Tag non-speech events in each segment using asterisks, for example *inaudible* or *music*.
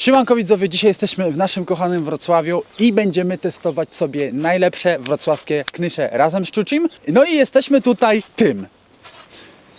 Siemanko widzowie, dzisiaj jesteśmy w naszym kochanym Wrocławiu i będziemy testować sobie najlepsze wrocławskie knysze razem z Czucim. No i jesteśmy tutaj tym.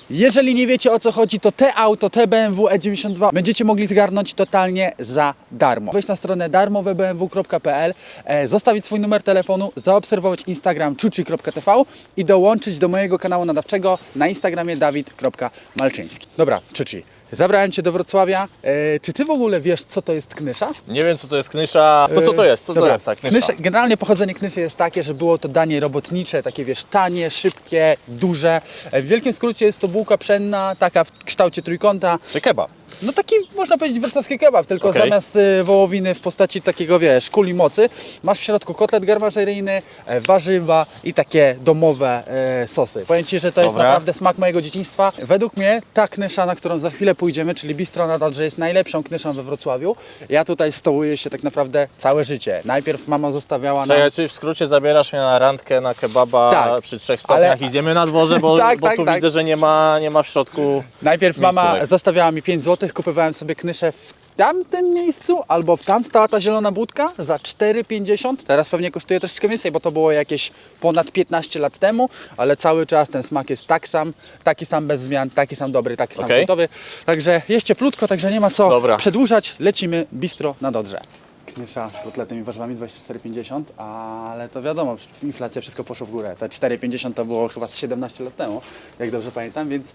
Jeżeli nie wiecie o co chodzi, to te auto, te BMW E92 będziecie mogli zgarnąć totalnie za darmo. Wejść na stronę darmowebmw.pl, e, zostawić swój numer telefonu, zaobserwować Instagram czuci.tv i dołączyć do mojego kanału nadawczego na Instagramie dawid.malczyński. Dobra, Czuci, zabrałem Cię do Wrocławia. E, czy Ty w ogóle wiesz, co to jest knysza? Nie wiem co to jest knysza. To co to jest? Co Dobra, to jest ta knysza? Knysze, generalnie pochodzenie knyszy jest takie, że było to danie robotnicze, takie wiesz, tanie, szybkie, duże. E, W wielkim skrócie jest to bułka pszenna, taka w kształcie trójkąta. Czy kebab? No taki, można powiedzieć, wrocławski kebab, tylko Okej. zamiast y, wołowiny w postaci takiego, wiesz, kuli mocy, masz w środku kotlet garmażeryjny, e, warzywa i takie domowe e, sosy. Powiem Ci, że to jest Dobra. naprawdę smak mojego dzieciństwa. Według mnie ta knysza, na którą za chwilę pójdziemy, czyli Bistro na Dodrze, jest najlepszą knyszą we Wrocławiu. Ja tutaj stołuję się tak naprawdę całe życie. Najpierw mama zostawiała nam... Czekaj, czyli w skrócie zabierasz mnie na randkę, na kebaba Tak. przy trzech stopniach Ale- i zjemy na dworze, bo, *laughs* Tak, bo tak, tu tak. widzę, że nie ma, nie ma w środku... Najpierw mama Miejscówek. zostawiała mi 5 zł, kupowałem sobie knyszę w tamtym miejscu, albo w tam stała ta zielona budka za 4,50. Teraz pewnie kosztuje troszeczkę więcej, bo to było jakieś ponad 15 lat temu, ale cały czas ten smak jest tak sam, taki sam bez zmian, taki sam dobry, taki sam Okej. gotowy. Także jeszcze plutko, także nie ma co Dobra. przedłużać. Lecimy bistro na Dodrze. Knysza z kotletem i warzywami 24,50, ale to wiadomo, inflacja wszystko poszło w górę. Te 4,50 to było chyba z 17 lat temu, jak dobrze pamiętam, więc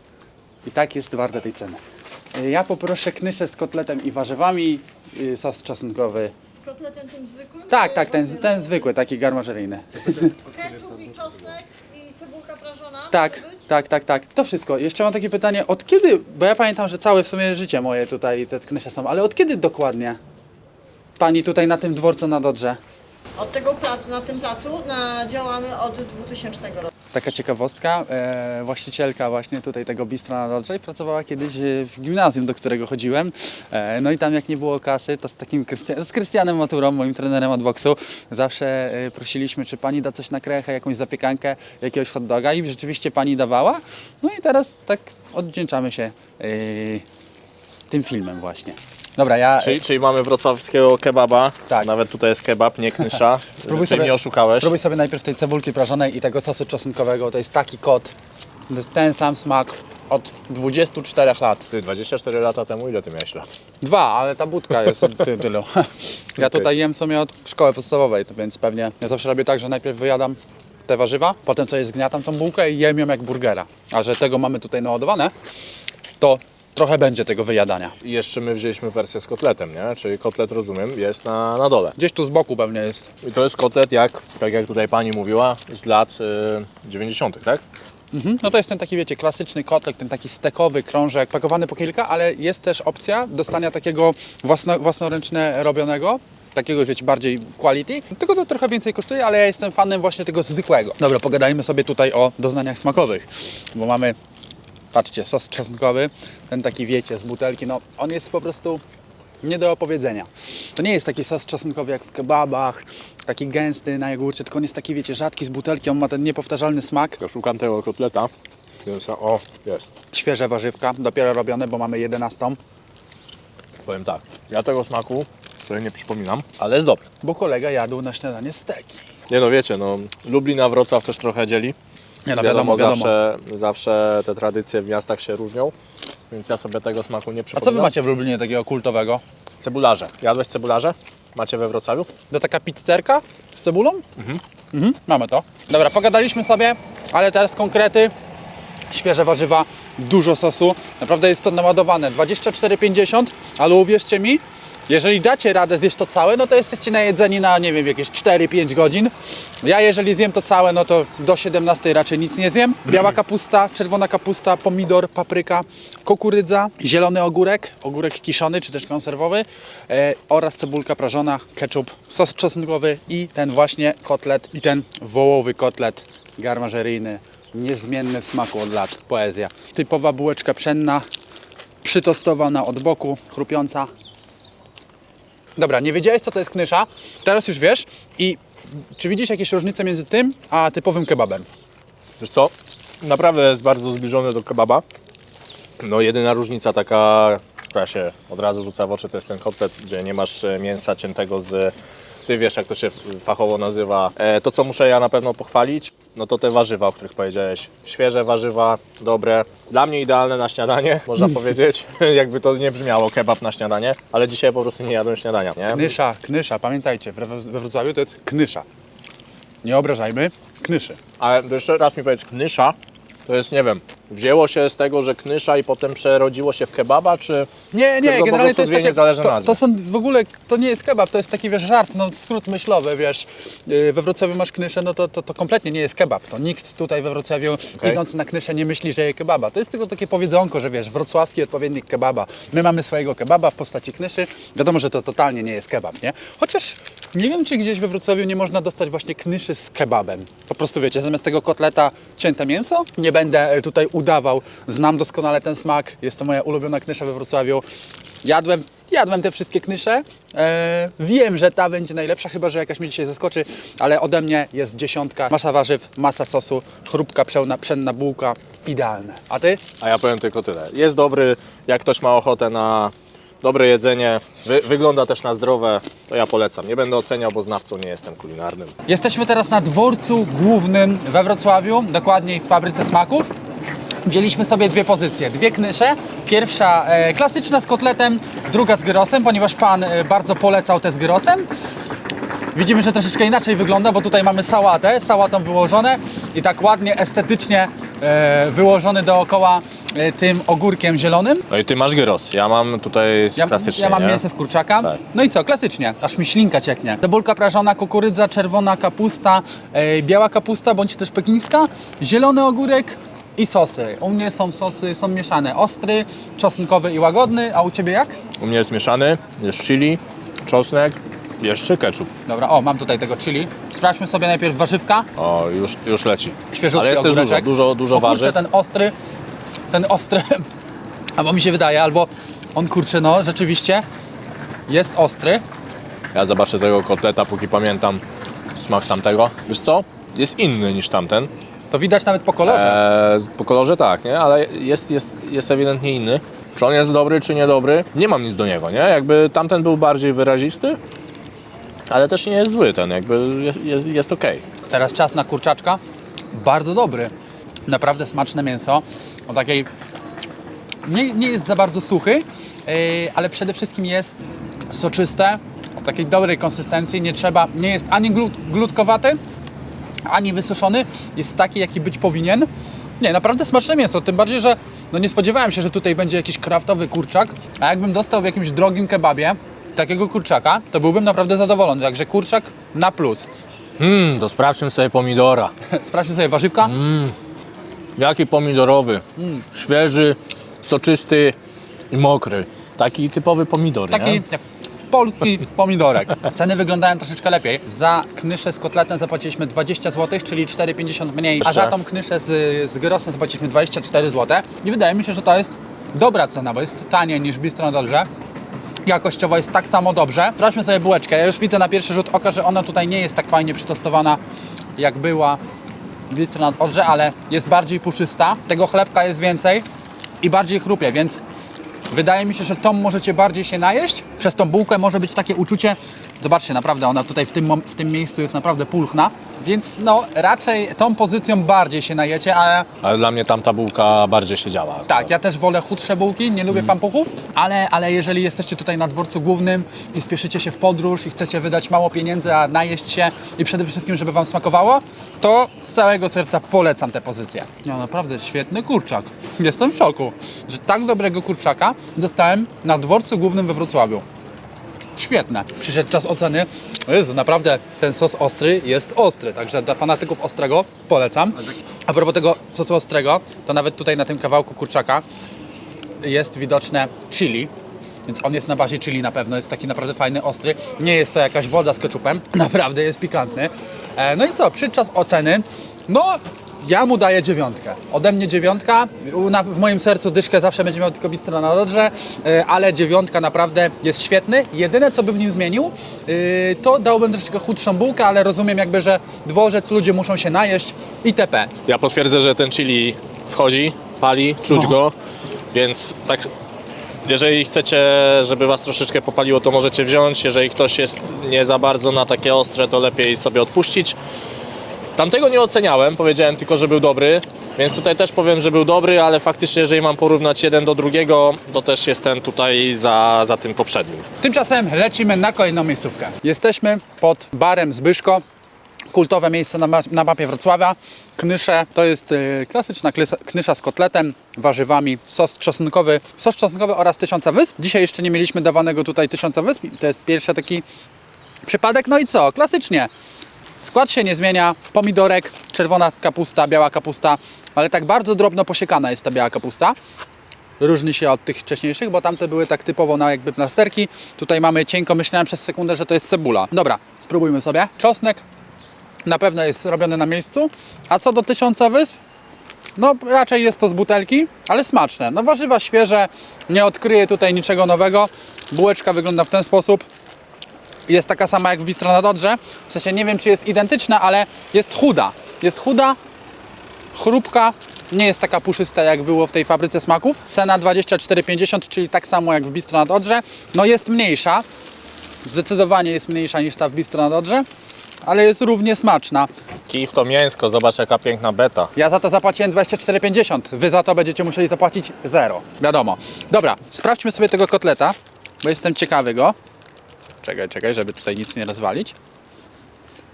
i tak jest warte tej ceny. Ja poproszę knyszę z kotletem i warzywami, y, sos czosnkowy. Z kotletem tym zwykłym? Tak, czy tak, ten, ten zwykły, taki garmażeryjny. *laughs* Ketchup i czosnek i cebulka prażona? Tak, może być? tak, tak, tak. To wszystko. Jeszcze mam takie pytanie, od kiedy, bo ja pamiętam, że całe w sumie życie moje tutaj te knysze są, ale od kiedy dokładnie pani tutaj na tym dworcu na Dodrze? Od tego pla- na tym placu na, działamy od 2000 roku. Taka ciekawostka, e, właścicielka właśnie tutaj tego bistra na Dodrze pracowała kiedyś e, w gimnazjum, do którego chodziłem. E, no i tam jak nie było kasy, to z takim Krystia- z Krystianem Maturą, moim trenerem od boksu, zawsze e, prosiliśmy, czy pani da coś na krechę, jakąś zapiekankę, jakiegoś hot doga i rzeczywiście pani dawała. No i teraz tak odwdzięczamy się e, tym filmem właśnie. Dobra, ja... Czyli, czyli mamy wrocławskiego kebaba. Tak. Nawet tutaj jest kebab, nie knysza. *laughs* Spróbuj Ty mnie oszukałeś. Spróbuj sobie najpierw tej cebulki prażonej i tego sosu czosnkowego. To jest taki kot. To jest ten sam smak od 24 lat. Ty, 24 lata temu ile ty miałeś lat? Dwa, ale ta budka jest od ty, tylu. *laughs* Ja tutaj jem sobie od szkoły podstawowej, to więc pewnie ja zawsze robię tak, że najpierw wyjadam te warzywa, potem sobie zgniatam tą bułkę i jem ją jak burgera. A że tego mamy tutaj naładowane, to trochę będzie tego wyjadania. I jeszcze my wzięliśmy wersję z kotletem, nie? Czyli kotlet, rozumiem, jest na, na dole. Gdzieś tu z boku pewnie jest. I to jest kotlet jak, tak jak tutaj pani mówiła, z lat y, 90., tak? Mhm. No to jest ten taki, wiecie, klasyczny kotlet, ten taki stekowy krążek, pakowany po kilka, ale jest też opcja dostania takiego własno, własnoręcznie robionego. Takiego, wiecie, bardziej quality. Tylko to trochę więcej kosztuje, ale ja jestem fanem właśnie tego zwykłego. Dobra, pogadajmy sobie tutaj o doznaniach smakowych, bo mamy, patrzcie, sos czosnkowy, ten taki, wiecie, z butelki, no on jest po prostu nie do opowiedzenia. To nie jest taki sos czosnkowy jak w kebabach, taki gęsty na jogurcie, tylko on jest taki, wiecie, rzadki z butelki, on ma ten niepowtarzalny smak. Ja szukam tego kotleta. Więc, o, jest. Świeże warzywka, dopiero robione, bo mamy 11. Powiem tak, ja tego smaku sobie nie przypominam, ale jest dobry. Bo kolega jadł na śniadanie steki. Nie no wiecie, no Lublin a Wrocław też trochę dzieli. Nie no, wiadomo, wiadomo. Zawsze, zawsze te tradycje w miastach się różnią, więc ja sobie tego smaku nie A przypominam. co wy macie w Lublinie takiego kultowego? Cebularze. Jadłeś cebularze? Macie we Wrocławiu? To taka pizzerka z cebulą? Mhm. Mamy to. Dobra, pogadaliśmy sobie, ale teraz konkrety. Świeże warzywa, dużo sosu. Naprawdę jest to naładowane. 24,50, ale uwierzcie mi, jeżeli dacie radę zjeść to całe, no to jesteście najedzeni na, nie wiem, jakieś 4-5 godzin. Ja jeżeli zjem to całe, no to do 17 raczej nic nie zjem. Biała kapusta, czerwona kapusta, pomidor, papryka, kukurydza, zielony ogórek, ogórek kiszony czy też konserwowy e, oraz cebulka prażona, ketchup, sos czosnkowy i ten właśnie kotlet i ten wołowy kotlet garmażeryjny, niezmienny w smaku od lat. Poezja. Typowa bułeczka pszenna, przytostowana od boku, chrupiąca. Dobra, nie wiedziałeś co to jest knysza, teraz już wiesz i czy widzisz jakieś różnice między tym a typowym kebabem? Wiesz co? Naprawdę jest bardzo zbliżony do kebaba. No jedyna różnica taka która się od razu rzuca w oczy, to jest ten kotlet, gdzie nie masz e, mięsa ciętego z... Ty wiesz, jak to się fachowo nazywa. E, to, co muszę ja na pewno pochwalić, no to te warzywa, o których powiedziałeś. Świeże warzywa, dobre. Dla mnie idealne na śniadanie, *laughs* można powiedzieć. *laughs* Jakby to nie brzmiało, kebab na śniadanie, ale dzisiaj po prostu nie jadłem śniadania, nie? Knysza, knysza, pamiętajcie, we, Wrocławiu to jest knysza. Nie obrażajmy, knyszy. Ale jeszcze raz mi powiedz, knysza to jest, nie wiem, wzięło się z tego, że knysza i potem przerodziło się w kebaba, czy... Nie, Czy nie, to po generalnie prostu to jest dwie takie, niezależne to, nazwy? to są w ogóle, to nie jest kebab, to jest taki, wiesz, żart, no skrót myślowy, wiesz, Yy, we Wrocławiu masz knyszę, no to, to, to kompletnie nie jest kebab, to nikt tutaj we Wrocławiu Okej. idąc na knyszę nie myśli, że je kebaba, to jest tylko takie powiedzonko, że wiesz, wrocławski odpowiednik kebaba, my mamy swojego kebaba w postaci knyszy, wiadomo, że to totalnie nie jest kebab, nie? Chociaż nie wiem, czy gdzieś we Wrocławiu nie można dostać właśnie knyszy z kebabem, po prostu wiecie, zamiast tego kotleta cięte mięso, nie będę e, tutaj udawał, znam doskonale ten smak, jest to moja ulubiona knysza we Wrocławiu, Jadłem, jadłem te wszystkie knysze. E, wiem, że ta będzie najlepsza, chyba że jakaś mnie dzisiaj zaskoczy, ale ode mnie jest dziesiątka. Masa warzyw, masa sosu, chrupka, pszenna, pszenna bułka. Idealne. A ty? A ja powiem tylko tyle. Jest dobry, jak ktoś ma ochotę na dobre jedzenie, wy, wygląda też na zdrowe, to ja polecam. Nie będę oceniał, bo znawcą nie jestem kulinarnym. Jesteśmy teraz na dworcu głównym we Wrocławiu, dokładniej w fabryce smaków. Wzięliśmy sobie dwie pozycje, dwie knysze. Pierwsza e, klasyczna z kotletem, druga z gyrosem, ponieważ pan e, bardzo polecał te z gyrosem. Widzimy, że troszeczkę inaczej wygląda, bo tutaj mamy sałatę, sałatą wyłożone i tak ładnie, estetycznie e, wyłożony dookoła e, tym ogórkiem zielonym. No i ty masz gyros, ja mam tutaj Ja, klasycznie, ja mam nie? mięso z kurczaka. Tak. No i co, klasycznie, aż mi ślinka cieknie. Cebulka prażona, kukurydza, czerwona kapusta, e, biała kapusta bądź też pekińska, zielony ogórek i sosy. U mnie są sosy, są mieszane. Ostry, czosnkowy i łagodny, a u Ciebie jak? U mnie jest mieszany, jest chili, czosnek, jeszcze ketchup. Dobra, o, mam tutaj tego chili. Sprawdźmy sobie najpierw warzywka. O, już, już leci. Świeżutki Ale jest też dużo, ogóreczek. dużo, dużo o, kurczę, warzyw. ten ostry, ten ostry, *laughs* albo mi się wydaje, albo on kurczę, no rzeczywiście jest ostry. Ja zobaczę tego kotleta, póki pamiętam smak tamtego. Wiesz co? Jest inny niż tamten. To widać nawet po kolorze. Eee, po kolorze tak, nie? Ale jest, jest, jest ewidentnie inny. Czy on jest dobry, czy niedobry? Nie mam nic do niego, nie? Jakby tamten był bardziej wyrazisty, ale też nie jest zły ten, jakby jest, jest, jest okej. Teraz czas na kurczaczka. Bardzo dobry. Naprawdę smaczne mięso. O takiej. Nie, nie jest za bardzo suchy, yy, ale przede wszystkim jest soczyste, o takiej dobrej konsystencji. Nie trzeba, nie jest ani glut, glutkowaty, ani wysuszony. Jest taki, jaki być powinien. Nie, naprawdę smaczne mięso. Tym bardziej, że no nie spodziewałem się, że tutaj będzie jakiś kraftowy kurczak. A jakbym dostał w jakimś drogim kebabie takiego kurczaka, to byłbym naprawdę zadowolony. Także kurczak na plus. Hmm, to sprawdźmy sobie pomidora. *laughs* Sprawdźmy sobie warzywka. Jaki pomidorowy? Świeży, soczysty i mokry. Taki typowy pomidor, Taki nie? jak polski pomidorek. Ceny wyglądają troszeczkę lepiej. Za knyszę z kotletem zapłaciliśmy 20 zł, czyli 4,50 mniej, a za tą knyszę z, z gyrosem zapłaciliśmy 24 zł. I wydaje mi się, że to jest dobra cena, bo jest taniej niż Bistro na Dolże. Jakościowo jest tak samo dobrze. Sprawdźmy sobie bułeczkę. Ja już widzę na pierwszy rzut oka, że ona tutaj nie jest tak fajnie przytostowana, jak była w Bistro na Dolże, ale jest bardziej puszysta. Tego chlebka jest więcej i bardziej chrupie, więc Wydaje mi się, że tą możecie bardziej się najeść. Przez tą bułkę może być takie uczucie. Zobaczcie, naprawdę ona tutaj w tym, w tym miejscu jest naprawdę pulchna. Więc no raczej tą pozycją bardziej się najecie, ale Ale dla mnie tamta bułka bardziej się działa. tak, ja też wolę chudsze bułki, nie lubię pampuchów, ale, ale jeżeli jesteście tutaj na dworcu głównym i spieszycie się w podróż i chcecie wydać mało pieniędzy, a najeść się i przede wszystkim, żeby Wam smakowało, to z całego serca polecam tę pozycję. No naprawdę świetny kurczak. Jestem w szoku, że tak dobrego kurczaka dostałem na dworcu głównym we Wrocławiu. Świetne. Przyszedł czas oceny. Jezu, naprawdę ten sos ostry jest ostry, także dla fanatyków ostrego polecam. A propos tego sosu ostrego, to nawet tutaj na tym kawałku kurczaka jest widoczne chili. Więc on jest na bazie chili na pewno, jest taki naprawdę fajny, ostry. Nie jest to jakaś woda z keczupem, *laughs* naprawdę jest pikantny. E, No i co, przyszedł czas oceny. No, ja mu daję dziewiątkę. Ode mnie dziewiątka. W moim sercu dyszkę zawsze będzie miał tylko bistro na dodrze, e, ale dziewiątka naprawdę jest świetny. Jedyne, co bym w nim zmienił, e, to dałbym troszeczkę chudszą bułkę, ale rozumiem jakby, że dworzec, ludzie muszą się najeść itp. Ja potwierdzę, że ten chili wchodzi, pali, czuć No. go, więc tak Jeżeli chcecie, żeby Was troszeczkę popaliło, to możecie wziąć. Jeżeli ktoś jest nie za bardzo na takie ostre, to lepiej sobie odpuścić. Tamtego nie oceniałem, powiedziałem tylko, że był dobry, więc tutaj też powiem, że był dobry, ale faktycznie, jeżeli mam porównać jeden do drugiego, to też jestem tutaj za, za tym poprzednim. Tymczasem lecimy na kolejną miejscówkę. Jesteśmy pod barem Zbyszko. Kultowe miejsce na, na mapie Wrocławia. Knysze to jest y, klasyczna knysza z kotletem, warzywami, sos czosnkowy, sos czosnkowy oraz tysiąca wysp. Dzisiaj jeszcze nie mieliśmy dawanego tutaj tysiąca wysp. To jest pierwszy taki przypadek. No i co? Klasycznie. Skład się nie zmienia. Pomidorek, czerwona kapusta, biała kapusta, ale tak bardzo drobno posiekana jest ta biała kapusta różni się od tych wcześniejszych, bo tamte były tak typowo na jakby plasterki. Tutaj mamy cienko, myślałem przez sekundę, że to jest cebula. Dobra, spróbujmy sobie. Czosnek na pewno jest robiony na miejscu. A co do tysiąca wysp? No raczej jest to z butelki, ale smaczne. No warzywa świeże, nie odkryję tutaj niczego nowego. Bułeczka wygląda w ten sposób. Jest taka sama jak w Bistro na Dodrze. W sensie nie wiem, czy jest identyczna, ale jest chuda. Jest chuda, chrupka, nie jest taka puszysta jak było w tej fabryce smaków. Cena 24,50, czyli tak samo jak w Bistro nad Odrze. No jest mniejsza, zdecydowanie jest mniejsza niż ta w Bistro nad Odrze, ale jest równie smaczna. Kij w to mięsko, zobacz jaka piękna beta. Ja za to zapłaciłem 24,50. Wy za to będziecie musieli zapłacić zero. Wiadomo. Dobra, sprawdźmy sobie tego kotleta, bo jestem ciekawy go. Czekaj, czekaj, żeby tutaj nic nie rozwalić.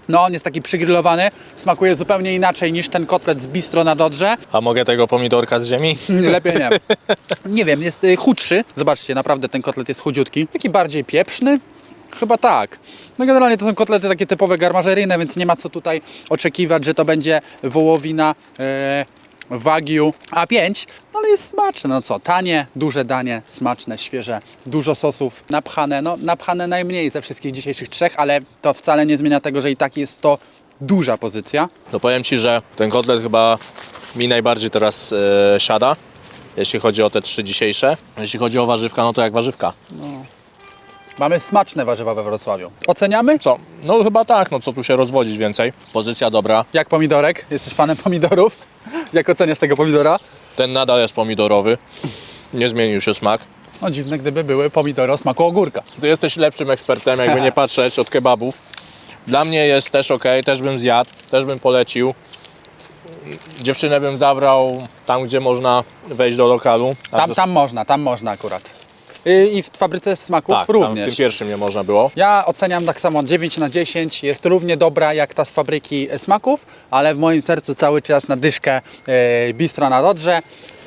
No, on jest taki przygrillowany, smakuje zupełnie inaczej niż ten kotlet z bistro na Dodrze. A mogę tego pomidorka z ziemi? Lepiej nie. *laughs* Nie wiem, jest y, chudszy. Zobaczcie, naprawdę ten kotlet jest chudziutki. Taki bardziej pieprzny. Chyba tak. No generalnie to są kotlety takie typowe garmażeryjne, więc nie ma co tutaj oczekiwać, że to będzie wołowina e, Wagyu A5, no ale jest smaczne. No co, tanie, duże danie, smaczne, świeże, dużo sosów, napchane, no napchane najmniej ze wszystkich dzisiejszych trzech, ale to wcale nie zmienia tego, że i tak jest to duża pozycja. No powiem Ci, że ten kotlet chyba mi najbardziej teraz e, siada, jeśli chodzi o te trzy dzisiejsze. Jeśli chodzi o warzywka, no to jak warzywka. Mamy smaczne warzywa we Wrocławiu. Oceniamy? Co? No chyba tak, no co tu się rozwodzić więcej. Pozycja dobra. Jak pomidorek? Jesteś fanem pomidorów? Jak oceniasz tego pomidora? Ten nadal jest pomidorowy. Nie zmienił się smak. No dziwne, gdyby były pomidory o smaku ogórka. Ty jesteś lepszym ekspertem, jakby nie *laughs* patrzeć od kebabów. Dla mnie jest też ok, też bym zjadł, też bym polecił. Dziewczynę bym zabrał tam, gdzie można wejść do lokalu. A Tam, zas- tam można, tam można akurat. I, i w fabryce smaków tak, tam w również. tym pierwszym nie można było. Ja oceniam tak samo 9 na 10. Jest równie dobra jak ta z fabryki smaków, ale w moim sercu cały czas na dyszkę e, Bistro na Dodrze.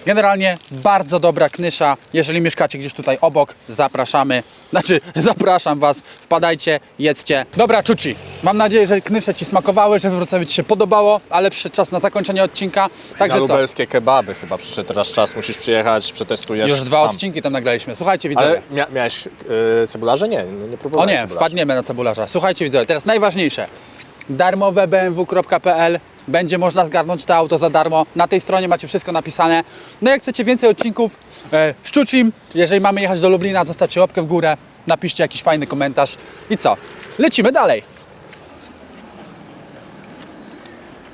Generalnie bardzo dobra knysza. Jeżeli mieszkacie gdzieś tutaj obok, zapraszamy. Znaczy, *laughs* zapraszam Was, wpadajcie, jedzcie. Dobra, Czuci, mam nadzieję, że knysze Ci smakowały, że Wrocławiu Ci się podobało, ale przyszedł czas na zakończenie odcinka. Na Także co? lubelskie kebaby chyba przyszedł teraz czas, musisz przyjechać, przetestujesz Już dwa tam. odcinki tam nagraliśmy. Słuchajcie, widzowie. Ale mia miałeś yy, cebularze? Nie, no nie O próbowałem nie, cebularzy. wpadniemy na cebularza. Słuchajcie widzowie, teraz najważniejsze. Darmowe bmw.pl będzie można zgarnąć to auto za darmo. Na tej stronie macie wszystko napisane. No jak chcecie więcej odcinków e, Szczucim, jeżeli mamy jechać do Lublina, zostawcie łapkę w górę, napiszcie jakiś fajny komentarz. I co? Lecimy dalej.